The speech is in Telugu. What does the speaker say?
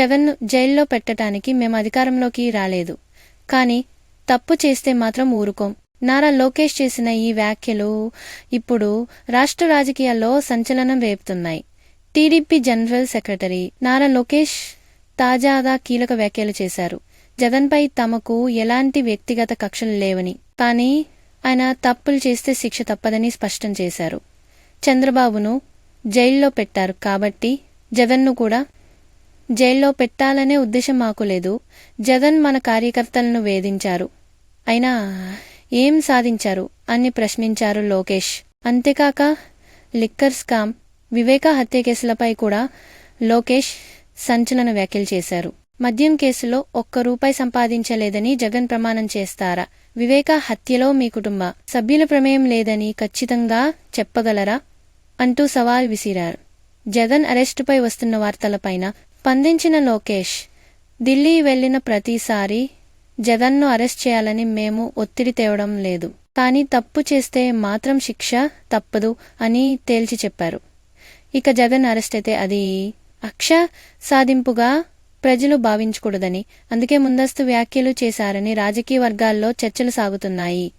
చెవెన్ను జైల్లో పెట్టడానికి మేము అధికారంలోకి రాలేదు. కానీ తప్పు చేస్తే మాత్రం ఊరుకోం. నారా లోకేష్ చేసిన ఈ వ్యాఖ్యలు ఇప్పుడు రాష్ట్ర రాజకీయాల్లో సంచలనం రేపుతున్నాయి. TDP general secretary Nara Lokesh తాజాగా కీలక వ్యాఖ్యలు చేశారు. జగన్పై తమకు ఎలాంటి వ్యక్తిగత కక్షలు లేవని. కానీ ఆయన తప్పులు చేస్తే శిక్ష తప్పదని స్పష్టం చేశారు. చంద్రబాబును జైల్లో పెట్టారు కాబట్టి జగన్ను కూడా జైల్లో పెట్టాలనే ఉద్దేశం మాకు లేదు. జగన్ మన కార్యకర్తలను వేధించారు. అయినా ఏం సాధించారు? అని ప్రశ్నించారు లోకేష్. అంతేకాక లిక్కర్ స్కామ్ వివేక హత్య కేసులపై కూడా లోకేష్ సంచలన వ్యాఖ్యలు చేశారు. మద్యం కేసులో ఒక్క రూపాయి సంపాదించలేదని జగన్ ప్రమాణం చేస్తారా? వివేక హత్యలో మీ కుటుంబ సభ్యుల ప్రమేయం లేదని ఖచ్చితంగా చెప్పగలరా? అంటూ సవాల్ విసిరారు. జగన్ అరెస్టుపై వస్తున్న వార్తలపైన స్పందించిన లోకేష్ ఢిల్లీ వెళ్ళిన ప్రతిసారి జగన్ను అరెస్ట్ చేయాలని మేము ఒత్తిడి తేవడం లేదు. కానీ తప్పు చేస్తే మాత్రం శిక్ష తప్పదు అని తేల్చి చెప్పారు. ఇక జగన్ అరెస్ట్ అయితే అది అక్ష సాధింపుగా ప్రజలు భావించకూడదని అందుకే ముందస్తు వ్యాఖ్యలు చేశారని రాజకీయ వర్గాల్లో చర్చలు సాగుతున్నాయి.